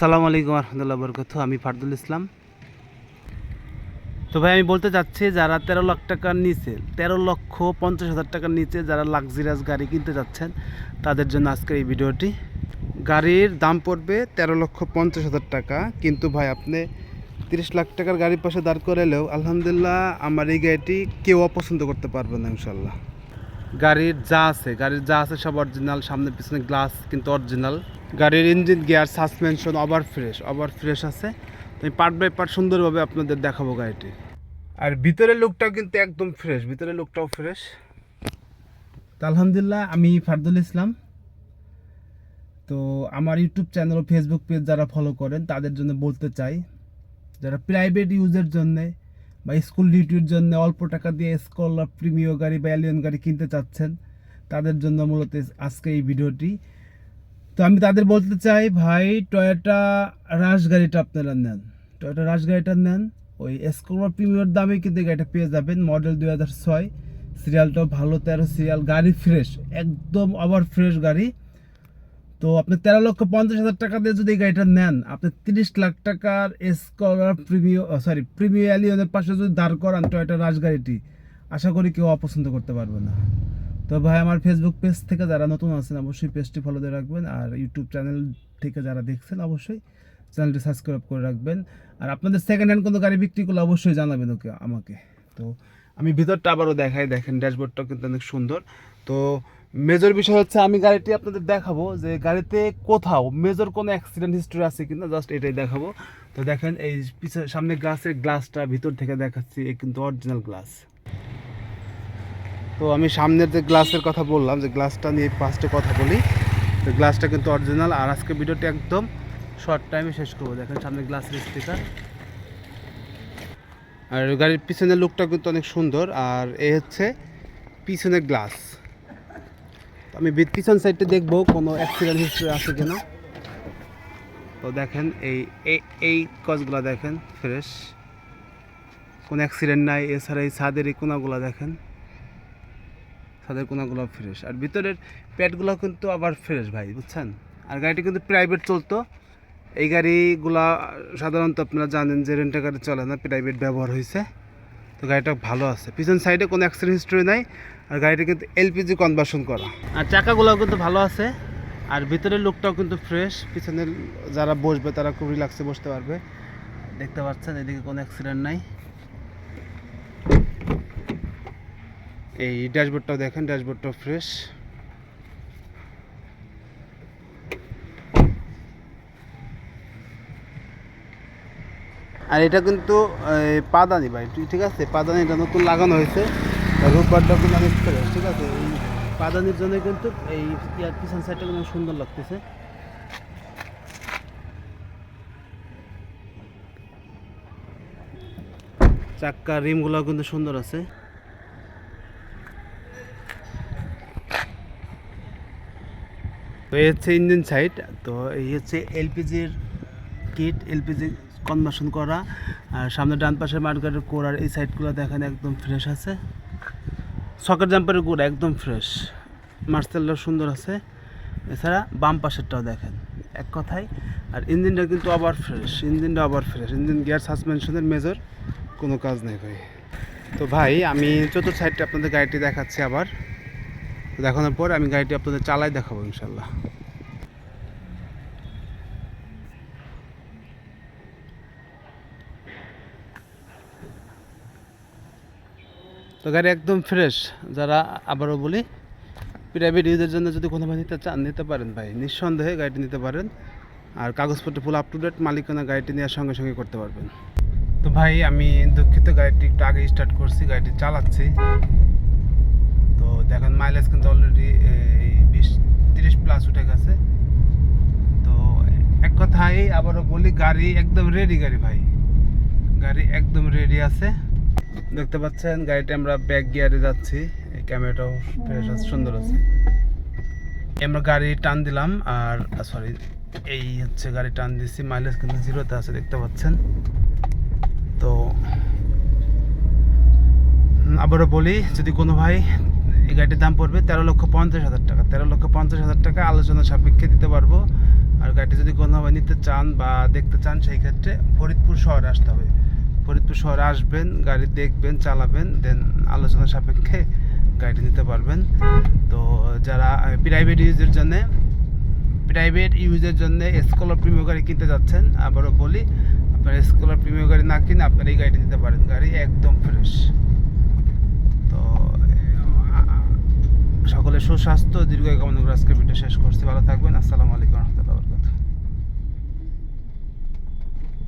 সালাম আলাইকুম রহমতুল্লাহ বরকত আমি ফারদুল ইসলাম। তো ভাই, আমি বলতে চাচ্ছি, যারা তেরো লাখ টাকার নিচে, তেরো লক্ষ পঞ্চাশ হাজার টাকার নিচে যারা লাক্সারিয়াস গাড়ি কিনতে যাচ্ছেন, তাদের জন্য আজকের এই ভিডিওটি। গাড়ির দাম পড়বে তেরো লক্ষ পঞ্চাশ হাজার টাকা, কিন্তু ভাই, আপনি তিরিশ লাখ টাকার গাড়ির পাশে দাঁড় করালেও, আলহামদুলিল্লাহ, আমার এই গাড়িটি কেউ অপছন্দ করতে পারবে না ইনশাল্লাহ গাড়ির যা আছে, গাড়ির যা আছে সব অরিজিনাল সামনে পিছনে গ্লাস কিন্তু অরিজিনাল গাড়ির engine gear suspension over fresh over fresh আছে আমি পার্ট বাই পার্ট সুন্দরভাবে আপনাদের দেখাবো গাড়িটি। আর ভিতরের লুকটাও কিন্তু একদম ফ্রেশ ভিতরের লুকটাও ফ্রেশ আলহামদুলিল্লাহ, আমি ফারদুল ইসলাম। তো আমার ইউটিউব চ্যানেল ও ফেসবুক পেজ যারা ফলো করেন, তাদের জন্য বলতে চাই, যারা প্রাইভেট ইউজের জন্যে বা স্কুল ডিউটির জন্য অল্প টাকা দিয়ে স্কলার প্রিমিয় গাড়ি বা অ্যালিয়ন গাড়ি কিনতে চাচ্ছেন, তাদের জন্য মূলত আজকে এই ভিডিওটি। তো আমি তাদের বলতে চাই, ভাই টয়োটা রাশ গাড়িটা আপনারা নেন। টয়োটা রাশ গাড়িটা নেন, ওই স্কলার প্রিমিয়র দামে কিন্তু গাড়িটা পেয়ে যাবেন মডেল দুই হাজার ছয়। সিরিয়ালটাও ভালো, তেরো সিরিয়াল গাড়ি ফ্রেশ একদম আবার ফ্রেশ গাড়ি। তো আপনি তেরো লক্ষ পঞ্চাশ হাজার টাকা দিয়ে যদি গাড়িটা নেন, আপনি তিরিশ লাখ টাকার স্কলার প্রিমিয় সরি প্রিমিয় অ্যালিয়নের পাশে যদি দাঁড় করান টয়োটা রাজ গাড়িটি আশা করি কেউ অপছন্দ করতে পারবে না। তো ভাই, আমার ফেসবুক পেজ থেকে যারা নতুন আছেন, অবশ্যই পেজটি ফলো দিয়ে রাখবেন, আর ইউটিউব চ্যানেল থেকে যারা দেখছেন, অবশ্যই চ্যানেলটি সাবস্ক্রাইব করে রাখবেন। আর আপনাদের সেকেন্ড হ্যান্ড কোনো গাড়ি বিক্রি করলে অবশ্যই জানাবেন ওকে, আমাকে। তো আমি ভিতরটা আবারও দেখাই, দেখেন ড্যাশবোর্ডটাও কিন্তু অনেক সুন্দর। তো মেজর বিষয় হচ্ছে, আমি গাড়িটি আপনাদের দেখাবো যে গাড়িতে কোথাও মেজর কোনো অ্যাক্সিডেন্ট হিস্ট্রি আছে কিনা জাস্ট এটাই দেখাবো। তো দেখেন, এই পিছনে সামনে গ্লাসের গ্লাসটা ভিতর থেকে দেখাচ্ছি এই কিন্তু অরিজিনাল গ্লাস তো আমি সামনের যে গ্লাসের কথা বললাম, যে গ্লাসটা নিয়ে ফার্স্টে কথা বলি, তো গ্লাসটা কিন্তু অরিজিনাল আর আজকে ভিডিওটি একদম শর্ট টাইমে শেষ করব। দেখেন, সামনে গ্লাসের স্টিকার আর গাড়ির পিছনের লুকটা কিন্তু অনেক সুন্দর। আর এ হচ্ছে পিছনের গ্লাস আমি পিছন সাইডটা দেখব, কোনো অ্যাক্সিডেন্ট হিস্ট্রি আছে কিনা। তো দেখেন, এই, এই- কজগুলো দেখেন ফ্রেশ কোনো অ্যাক্সিডেন্ট নাই, এছাড়া এই ছাদের এই কোনাগুলো দেখেন। ছাদের কোনাগুলো ফ্রেশ আর ভিতরের প্যাডগুলো কিন্তু আবার ফ্রেশ ভাই, বুঝছেন? আর গাড়িটি কিন্তু প্রাইভেট চলতো। এই গাড়িগুলা সাধারণত আপনারা জানেন যে রেন্টার গাড়ি চলে না প্রাইভেট ব্যবহার হয়েছে তো গাড়িটা ভালো আছে। পিছন সাইডে কোনো অ্যাক্সিডেন্ট হিস্ট্রি নাই, আর গাড়িটা কিন্তু এলপিজি কনভার্সন করা। আর চাকাগুলোও কিন্তু ভালো আছে, আর ভিতরের লুকটাও কিন্তু ফ্রেশ পিছনে যারা বসবে তারা খুব রিল্যাক্সে বসতে পারবে। দেখতে পাচ্ছেন, এদিকে কোনো অ্যাক্সিডেন্ট নাই। এই ড্যাশবোর্ডটাও দেখেন ড্যাশবোর্ডটাও ফ্রেশ আর এটা কিন্তু পাদানি ভাই, ঠিক- আছে? পাদানিটা নতুন লাগানো হয়েছে। রোববারটা কিন্তু ফ্রেশ, ঠিক আছে? এই পাদানির জন্য কিন্তু এই ইয়ার পিছন সাইডটা কিন্তু সুন্দর লাগতেছে। চাক্কা রিমগুলো কিন্তু সুন্দর আছে। তো এই হচ্ছে ইঞ্জিন সাইড তো এই হচ্ছে এলপিজির কিট, এলপিজি কনভার্সন করা। আর সামনে ডান পাশের মার্কেটের কোরার এই সাইডগুলো দেখেন একদম ফ্রেশ আছে। সকেট জাম্পারের গোড়া একদম ফ্রেশ মার্সেলটা সুন্দর আছে। এছাড়া বাম পাশেরটাও দেখেন, এক কথায়। আর ইঞ্জিনটা কিন্তু আবার ফ্রেশ ইঞ্জিনটা আবার ফ্রেশ ইঞ্জিন গিয়ার সাসপেনশনের মেজর কোনো কাজ নেই ভাই। তো ভাই, আমি চতুর্থ সাইডটা আপনাদের গাড়িটি দেখাচ্ছি আবার। দেখানোর পর আমি গাড়িটি আপনাদের চালাই দেখাবো ইনশাল্লাহ তো গাড়ি একদম ফ্রেশ যারা আবারও বলি প্রাইভেট ইউজের জন্য যদি কোনো ভাই নিতে চান, নিতে পারেন ভাই। নিঃসন্দেহে গাড়িটি নিতে পারেন। আর কাগজপত্র ফুল আপ টু ডেট মালিকানা গাড়িটি নেওয়ার সঙ্গে সঙ্গে করতে পারবেন। তো ভাই, আমি দুঃখিত, গাড়িটি একটু আগে স্টার্ট করছি, গাড়িটি চালাচ্ছি। তো দেখেন মাইলেজ কিন্তু অলরেডি এই বিশ, তিরিশ প্লাস উঠে গেছে। তো এক কথাই আবারও বলি, গাড়ি একদম রেডি গাড়ি ভাই। গাড়ি একদম রেডি আছে। দেখতে পাচ্ছেন গাড়িতে আমরা ব্যাক গিয়ারে যাচ্ছি। এই ক্যামেরাটাও আছে সুন্দর আছে। আমরা গাড়ি টান দিলাম, আর সরি এই হচ্ছে গাড়ি টান দিচ্ছি মাইলেজ কিন্তু জিরোতে আছে, দেখতে পাচ্ছেন। তো, আবারও বলি, যদি কোনো ভাই এই গাড়িটির দাম পড়বে তেরো লক্ষ পঞ্চাশ হাজার টাকা, তেরো লক্ষ পঞ্চাশ হাজার টাকা আলোচনা সাপেক্ষে দিতে পারব। আর গাড়িটি যদি কোনোভাবে নিতে চান বা দেখতে চান, সেই ক্ষেত্রে ফরিদপুর শহরে আসতে হবে। ফরিদপুর শহরে আসবেন, গাড়ি দেখবেন, চালাবেন দেন আলোচনা সাপেক্ষে গাড়িটি নিতে পারবেন। তো যারা প্রাইভেট ইউজের জন্য প্রাইভেট ইউজের জন্য স্কলার প্রিমিয়াম গাড়ি কিনতে যাচ্ছেন, আবারও বলি, আপনার স্কলার প্রিমিয়াম গাড়ি না কিনে আপনার এই গাড়িটি নিতে পারেন। গাড়ি একদম ফ্রেশ তো সকলের সুস্বাস্থ্য দীর্ঘ কামনা করে আজকে ভিডিও শেষ করছি। ভালো থাকবেন। আসসালামু আলাইকুম রহমতুল্লাহ।